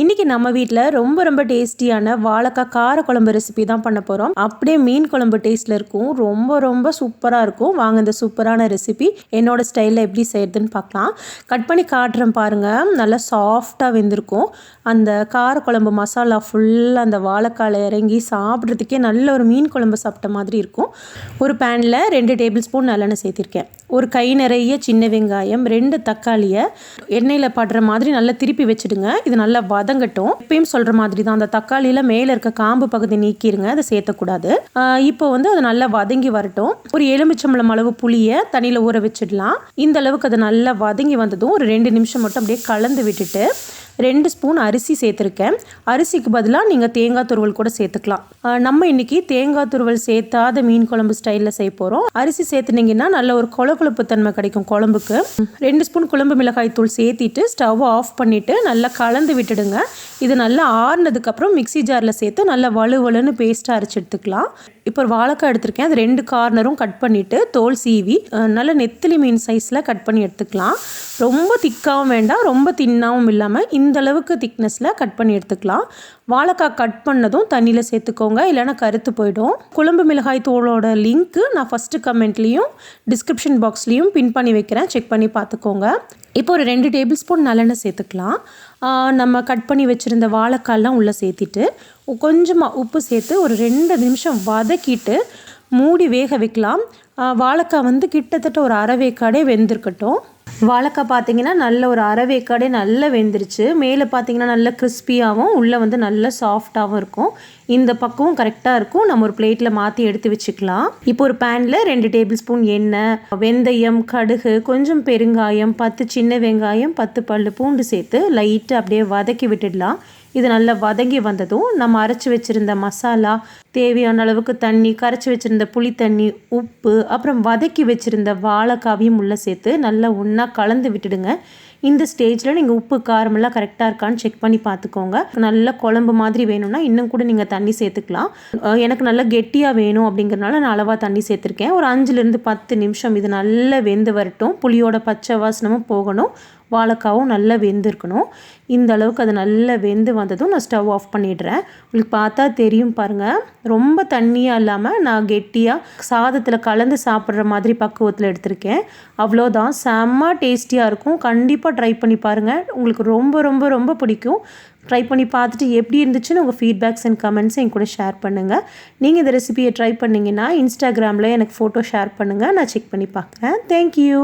இன்னைக்கு நம்ம வீட்டில் ரொம்ப ரொம்ப டேஸ்டியான வாழைக்காய் கார குழம்பு ரெசிபி தான் பண்ண போகிறோம் அப்படியே மீன் குழம்பு டேஸ்ட்டில் இருக்கும். ரொம்ப ரொம்ப சூப்பராக இருக்கும். வாங்க இந்த சூப்பரான ரெசிபி என்னோட ஸ்டைலில் எப்படி செய்யறதுன்னு பார்க்கலாம். கட் பண்ணி காட்டுறேன் பாருங்கள் நல்லா சாஃப்டாக வெந்திருக்கும். அந்த கார குழம்பு மசாலா ஃபுல்லாக அந்த வாழைக்காயில் இறங்கி சாப்பிட்றதுக்கே நல்ல ஒரு மீன் குழம்பு சாப்பிட்ட மாதிரி இருக்கும். ஒரு பேனில் ரெண்டு டேபிள் ஸ்பூன் நல்லெண்ணெய் சேர்த்திருக்கேன். ஒரு கை நிறைய சின்ன வெங்காயம் ரெண்டு தக்காளியை எண்ணெயில் படுற மாதிரி நல்லா திருப்பி வச்சுடுங்க. இது நல்லா வதங்கட்டும். இப்பயும் சொல்கிற மாதிரி தான் அந்த தக்காளியில் மேலே இருக்க காம்பு பகுதி நீக்கிடுங்க அதை சேர்த்தக்கூடாது. இப்போ வந்து அது நல்லா வதங்கி வரட்டும். ஒரு எலுமிச்சம்பளம் அளவு புளியை தண்ணியில் ஊற வச்சிடலாம். இந்த அளவுக்கு அது நல்லா வதங்கி வந்ததும் ஒரு ரெண்டு நிமிஷம் மட்டும் அப்படியே கலந்து விட்டுட்டு ரெண்டு ஸ்பூன் அரிசி சேர்த்துருக்கேன். அரிசிக்கு பதிலாக நீங்கள் தேங்காய் துருவல் கூட சேர்த்துக்கலாம். நம்ம இன்னைக்கு தேங்காய் துருவல் சேர்த்தாத மீன் குழம்பு ஸ்டைலில் செய்ய போகிறோம் அரிசி சேர்த்துனீங்கன்னா நல்ல ஒரு கொழ கொழுப்பு தன்மை கிடைக்கும் குழம்புக்கு. ரெண்டு ஸ்பூன் குழம்பு மிளகாய் தூள் சேர்த்திட்டு ஸ்டவ் ஆஃப் பண்ணிவிட்டு நல்லா கலந்து விட்டுடுங்க. இது நல்லா ஆறுனதுக்கப்புறம் மிக்சி ஜாரில் சேர்த்து நல்லா வலுவலுன்னு பேஸ்ட்டாக அரைச்சி எடுத்துக்கலாம். இப்போ ஒரு வாழைக்காய் எடுத்திருக்கேன். அது ரெண்டு கார்னரும் கட் பண்ணிவிட்டு தோல் சீவி நல்ல நெத்திலி மீன் சைஸில் கட் பண்ணி எடுத்துக்கலாம். ரொம்ப திக்காகவும் வேண்டாம் ரொம்ப தின்னாகவும் இல்லாமல் இந்த அளவுக்கு திக்னஸில் கட் பண்ணி எடுத்துக்கலாம். வாழைக்காய் கட் பண்ணதும் தண்ணியில் சேர்த்துக்கோங்க இல்லைனா கருத்து போயிடும். குழம்பு மிளகாய் தூளோட லிங்க்கு நான் ஃபஸ்ட்டு கமெண்ட்லேயும் டிஸ்கிரிப்ஷன் பாக்ஸ்லேயும் பின் பண்ணி வைக்கிறேன். செக் பண்ணி பார்த்துக்கோங்க. இப்போ ஒரு ரெண்டு டேபிள் ஸ்பூன் நல்லெண்ணெய் சேர்த்துக்கலாம். நம்ம கட் பண்ணி வச்சுருந்த வாழைக்காயெலாம் உள்ளே சேர்த்திட்டு கொஞ்சமாக உப்பு சேர்த்து ஒரு ரெண்டு நிமிஷம் வதக்கிட்டு மூடி வேக வைக்கலாம். வாழைக்காய் வந்து கிட்டத்தட்ட ஒரு அரைவேக்காடே வெந்திருக்கட்டும். வாழைக்காய் பார்த்தீங்கன்னா நல்ல ஒரு அரைவேக்காடே நல்லா வெந்துருச்சு. மேலே பார்த்தீங்கன்னா நல்ல கிறிஸ்பியாகவும் உள்ளே வந்து நல்ல சாஃப்டாகவும் இருக்கும். இந்த பக்கமும் கரெக்டாக இருக்கும். நம்ம ஒரு பிளேட்டில் மாற்றி எடுத்து வச்சுக்கலாம். இப்போ ஒரு பேனில் ரெண்டு டேபிள் ஸ்பூன் எண்ணெய் வெந்தயம் கடுகு கொஞ்சம் பெருங்காயம் பத்து சின்ன வெங்காயம் பத்து பல் பூண்டு சேர்த்து லைட்டாக அப்படியே வதக்கி விட்டுடலாம். இது நல்லா வதங்கி வந்ததும் நம்ம அரைச்சி வச்சுருந்த மசாலா தேவையான அளவுக்கு தண்ணி கரைச்சி வச்சுருந்த புளி தண்ணி உப்பு அப்புறம் வதக்கி வச்சுருந்த வாழைக்காவையும் உள்ளே சேர்த்து நல்லா ஒன்றா கலந்து விட்டுடுங்க. இந்த ஸ்டேஜில் நீங்கள் உப்பு காரமெல்லாம் கரெக்டாக இருக்கான்னு செக் பண்ணி பார்த்துக்கோங்க நல்ல குழம்பு மாதிரி வேணும்னா இன்னும் கூட நீங்கள் தண்ணி சேர்த்துக்கலாம். எனக்கு நல்லா கெட்டியாக வேணும் அப்படிங்கிறனால நான் அளவாக தண்ணி சேர்த்துருக்கேன். ஒரு அஞ்சுலேருந்து பத்து நிமிஷம் இது நல்லா வெந்து வரட்டும். புளியோட பச்சை வாசனமும் போகணும். வாழைக்காவும் நல்லா வெந்திருக்கணும். இந்த அளவுக்கு அது நல்லா வெந்து வந்ததும் நான் ஸ்டவ் ஆஃப் பண்ணிடுறேன். உங்களுக்கு பார்த்தா தெரியும் பாருங்கள் ரொம்ப தண்ணியாக இல்லாமல் நான் கெட்டியாக சாதத்தில் கலந்து சாப்பிட்ற மாதிரி பக்குவத்தில் எடுத்திருக்கேன். அவ்வளோதான் செம்ம டேஸ்டியாக இருக்கும். கண்டிப்பாக ட்ரை பண்ணி பாருங்கள் உங்களுக்கு ரொம்ப ரொம்ப ரொம்ப பிடிக்கும். ட்ரை பண்ணி பார்த்துட்டு எப்படி இருந்துச்சுன்னு உங்கள் ஃபீட்பேக்ஸ் அண்ட் கமெண்ட்ஸ் என் கூட ஷேர் பண்ணுங்கள் நீங்கள் இந்த ரெசிபியை ட்ரை பண்ணிங்கன்னா இன்ஸ்டாகிராமில் எனக்கு ஃபோட்டோ ஷேர் பண்ணுங்கள் நான் செக் பண்ணி பார்க்குறேன். தேங்க்யூ